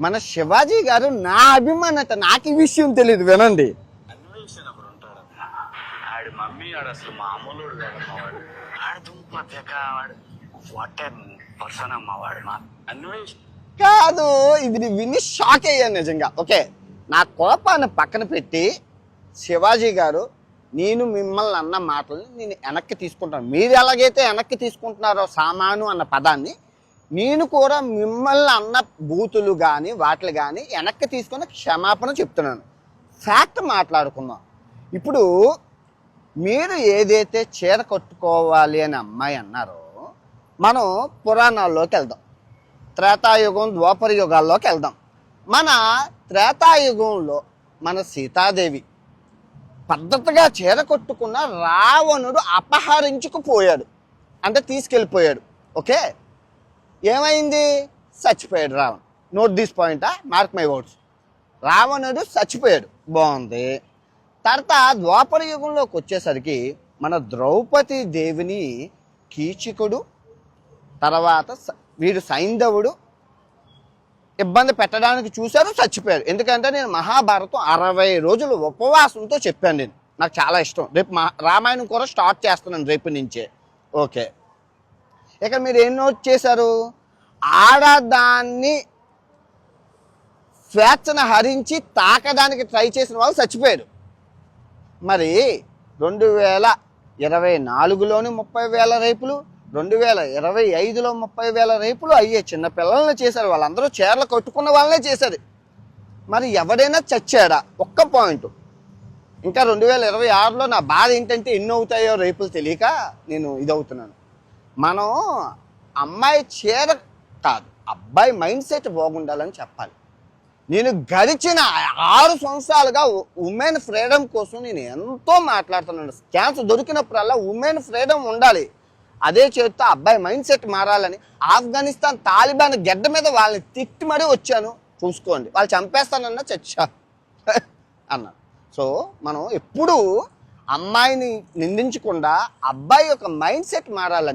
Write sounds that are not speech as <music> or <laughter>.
మన శివాజీ గారు నా అభిమానత నాకు ఈ విషయం తెలియదు వినండి. కాదు ఇది విని షాక్ అయ్యాను నిజంగా. ఓకే నా కోపాన్ని పక్కన పెట్టి శివాజీ గారు నేను మిమ్మల్ని అన్న మాటల్ని నేను వెనక్కి తీసుకుంటాను. మీరు ఎలాగైతే వెనక్కి తీసుకుంటున్నారో సామాను అన్న పదాన్ని నేను కూడా మిమ్మల్ని అన్న బూతులు కానీ వాటిని కానీ వెనక్కి తీసుకొని క్షమాపణ చెప్తున్నాను. ఫ్యాక్ట్ మాట్లాడుకుందాం. ఇప్పుడు మీరు ఏదైతే చీర కట్టుకోవాలి అని అమ్మాయి అన్నారో మనం పురాణాల్లోకి వెళ్దాం. త్రేతాయుగం ద్వాపర యుగాల్లోకి వెళ్దాం. మన త్రేతాయుగంలో మన సీతాదేవి పద్ధతిగా చీర కొట్టుకున్న రావణుడు అపహరించుకుపోయాడు. అంటే తీసుకెళ్ళిపోయాడు. ఓకే? ఏమైంది? చచ్చిపోయాడు Ravan. Note this point mark my words రావణుడు చచ్చిపోయాడు. బాగుంది. తర్వాత ద్వాపర యుగంలోకి వచ్చేసరికి మన ద్రౌపది దేవిని కీచకుడు తర్వాత వీడు సైంధవుడు ఇబ్బంది పెట్టడానికి చూశారు చచ్చిపోయారు. ఎందుకంటే నేను మహాభారతం అరవై రోజులు ఉపవాసంతో చెప్పాను నేను. నాకు చాలా ఇష్టం. రేపు మహా రామాయణం కూడా స్టార్ట్ చేస్తున్నాను రేపు నుంచే. ఓకే. ఇక మీరు ఏం నోట్ చేశారు? ఆడదాన్ని స్వేచ్ఛను హరించి తాకడానికి ట్రై చేసిన వాళ్ళు చచ్చిపోయారు. మరి రెండు వేల ఇరవై నాలుగులోని ముప్పై వేల రేపులు రెండు వేల ఇరవై ఐదులో ముప్పై వేల రేపులు అయ్యే చిన్నపిల్లల్ని చేశారు. వాళ్ళందరూ చీరలు కట్టుకున్న వాళ్ళనే చేశారు. మరి ఎవడైనా చచ్చాడా? ఒక్క పాయింట్. ఇంకా రెండు వేల ఇరవై ఆరులో నా బాధ ఏంటంటే ఎన్ని అవుతాయో రేపులు తెలియక నేను ఇదవుతున్నాను. మనం అమ్మాయి చీర కాదు. అబ్బాయి మైండ్ సెట్ బాగుండాలని చెప్పాలి. నేను గడిచిన ఆరు సంవత్సరాలుగా ఉమెన్ ఫ్రీడమ్ కోసం నేను ఎంతో మాట్లాడుతున్నాను. ఛాన్స్ దొరికినప్పుడల్లా ఉమెన్ ఫ్రీడమ్ ఉండాలి. అదే చేతితో అబ్బాయి మైండ్ సెట్ మారాలని ఆఫ్ఘనిస్తాన్ తాలిబాన్ గెడ్డ మీద వాళ్ళని తిట్టి మరీ వచ్చాను. చూసుకోండి. వాళ్ళు చంపేస్తానన్నా చచ్చా <laughs> అన్నాను సో మనం ఎప్పుడూ అమ్మాయిని నిందించకుండా అబ్బాయి యొక్క మైండ్ సెట్ మారాలని